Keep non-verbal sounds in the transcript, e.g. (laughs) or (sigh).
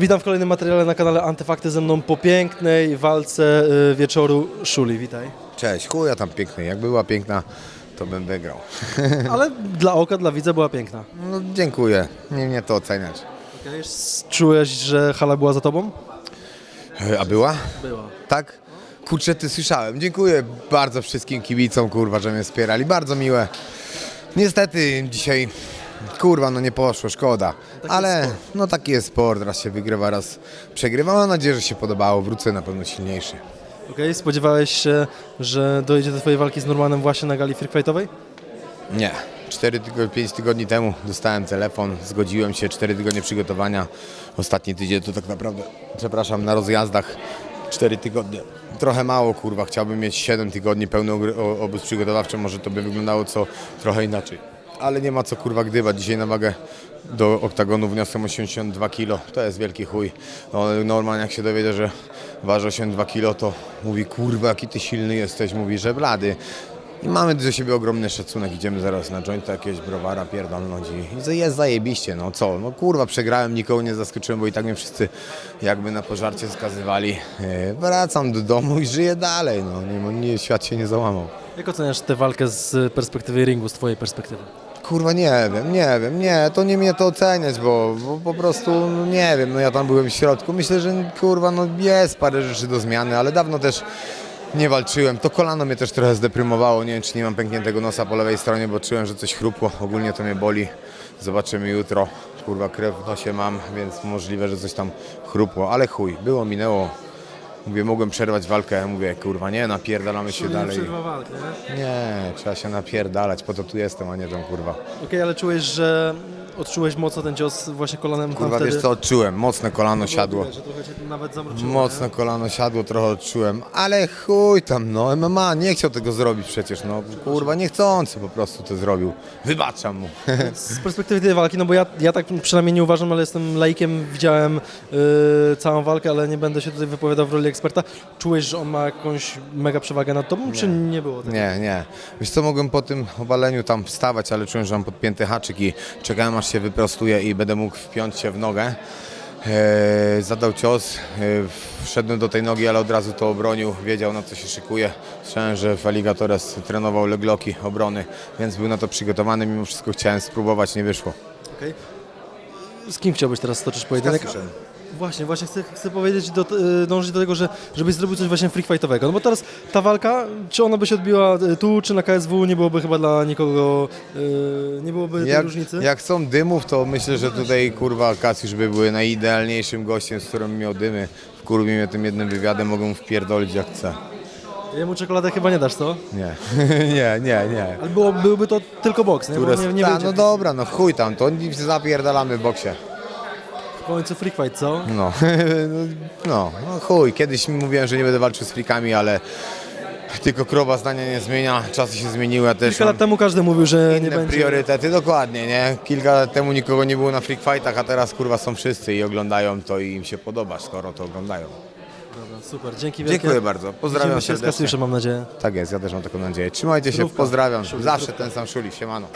Witam w kolejnym materiale na kanale Antyfakty ze mną po pięknej walce y, wieczoru Szuli. Witaj. Cześć, chuja tam piękny. Jak była piękna, to bym wygrał. (laughs) Ale dla oka, dla widza była piękna. No dziękuję, nie mnie to oceniać. Okay. Czułeś, że hala była za tobą? E, A była? Była. Tak? Kurczę, ty słyszałem. Dziękuję bardzo wszystkim kibicom, kurwa, że mnie wspierali. Bardzo miłe. Niestety dzisiaj, kurwa, no nie poszło, szkoda. Ale no taki jest sport, raz się wygrywa, raz przegrywa. Mam nadzieję, że się podobało. Wrócę na pewno silniejszy. Okay. Spodziewałeś się, że dojdzie do twojej walki z Normanem właśnie na gali freak fightowej? Nie. 4 tygo, 5 tygodni temu dostałem telefon, zgodziłem się, 4 tygodnie przygotowania. Ostatni tydzień to tak naprawdę, przepraszam, na rozjazdach 4 tygodnie. Trochę mało, kurwa, chciałbym mieć 7 tygodni pełny o- obóz przygotowawczy, może to by wyglądało co trochę inaczej. Ale nie ma co kurwa gdybać. Dzisiaj na wagę do oktagonu wniosłem 82 kg. To jest wielki chuj. No, Norman jak się dowiedział, że waży 82 kg, to mówi kurwa jaki ty silny jesteś. Mówi, że blady. I mamy do siebie ogromny szacunek, idziemy zaraz na jointa, jakiegoś browara pierdolnąć i jest zajebiście, no co, no kurwa przegrałem, nikogo nie zaskoczyłem, bo i tak mnie wszyscy jakby na pożarcie skazywali. E, Wracam do domu i żyję dalej, no nie, nie, świat się nie załamał. Jak oceniasz tę walkę z perspektywy ringu, z twojej perspektywy? Kurwa nie wiem, nie wiem, nie, to nie mnie to oceniać, bo, bo po prostu no, nie wiem, no ja tam byłem w środku, myślę, że kurwa no jest parę rzeczy do zmiany, ale dawno też nie walczyłem, to kolano mnie też trochę zdeprymowało, nie wiem czy nie mam pękniętego nosa po lewej stronie, bo czułem, że coś chrupło, ogólnie to mnie boli, zobaczymy jutro, kurwa krew w nosie mam, więc możliwe, że coś tam chrupło, ale chuj, było, minęło, mówię, mogłem przerwać walkę, mówię, kurwa nie, napierdalamy się dalej. walkę, nie? Nie, trzeba się napierdalać, po to tu jestem, a nie tam kurwa. Okej, ale czułeś, że odczułeś mocno ten cios właśnie kolanem Kurwa, tam wtedy? wiesz co, odczułem, mocne kolano siadło. Że trochę cię nawet zamroczyło. Mocne kolano siadło, trochę odczułem, ale chuj tam, no MMA nie chciał tego zrobić przecież, no kurwa, niechcący po prostu to zrobił. Wybaczam mu. (laughs) Z perspektywy tej walki, no bo ja, ja tak przynajmniej nie uważam, ale jestem laikiem, widziałem y, całą walkę, ale nie będę się tutaj wypowiadał w roli eksperta. Czułeś, że on ma jakąś mega przewagę nad tobą, czy nie było tego? Nie, nie. Wiesz co, mogłem po tym obaleniu tam wstawać, ale czułem, że mam podpięty haczyk i czekałem aż się wyprostuję i będę mógł wpiąć się w nogę. Eee, zadał cios, eee, wszedłem do tej nogi, ale od razu to obronił, wiedział na co się szykuje. Słyszałem, że w Alligatores trenował legloki obrony, więc był na to przygotowany. Mimo wszystko chciałem spróbować, nie wyszło. Okej. Z kim chciałbyś teraz stoczyć pojedynek? Właśnie, właśnie chcę, chcę powiedzieć, do, y, dążyć do tego, że, żebyś zrobił coś właśnie freak fightowego. No bo teraz ta walka, czy ona by się odbiła y, tu, czy na KSW, nie byłoby chyba dla nikogo, y, nie byłoby tej Jak, różnicy. jak są dymów, to myślę, że tutaj kurwa Kasiusz by były najidealniejszym gościem, z którym miał dymy. Wkurwi mnie tym jednym wywiadem, mogę mu wpierdolić jak chcę. Jemu czekoladę chyba nie dasz, co? Nie, (laughs) nie, nie, nie. Ale było, byłby to tylko boks, nie? Które nie, nie Ta, no dobra, no chuj tam, to zapierdalamy w boksie. W końcu freak fight, co? No, (laughs) no, no chuj, kiedyś mówiłem, że nie będę walczył z frikami, ale tylko krowa zdania nie zmienia, czasy się zmieniły, ja też Kilka mam lat temu każdy mówił, że nie inne będzie... priorytety, dokładnie, nie? Kilka lat temu nikogo nie było na freak fightach, a teraz kurwa są wszyscy i oglądają to i im się podoba, skoro to oglądają. Dobra, super, dzięki wielkie. Dziękuję bardzo, pozdrawiam Widzimy się z serdecznie. Mam nadzieję. Tak jest, ja też mam taką nadzieję. Trzymajcie się, pozdrawiam. Zawsze ten sam Szuli, siemano.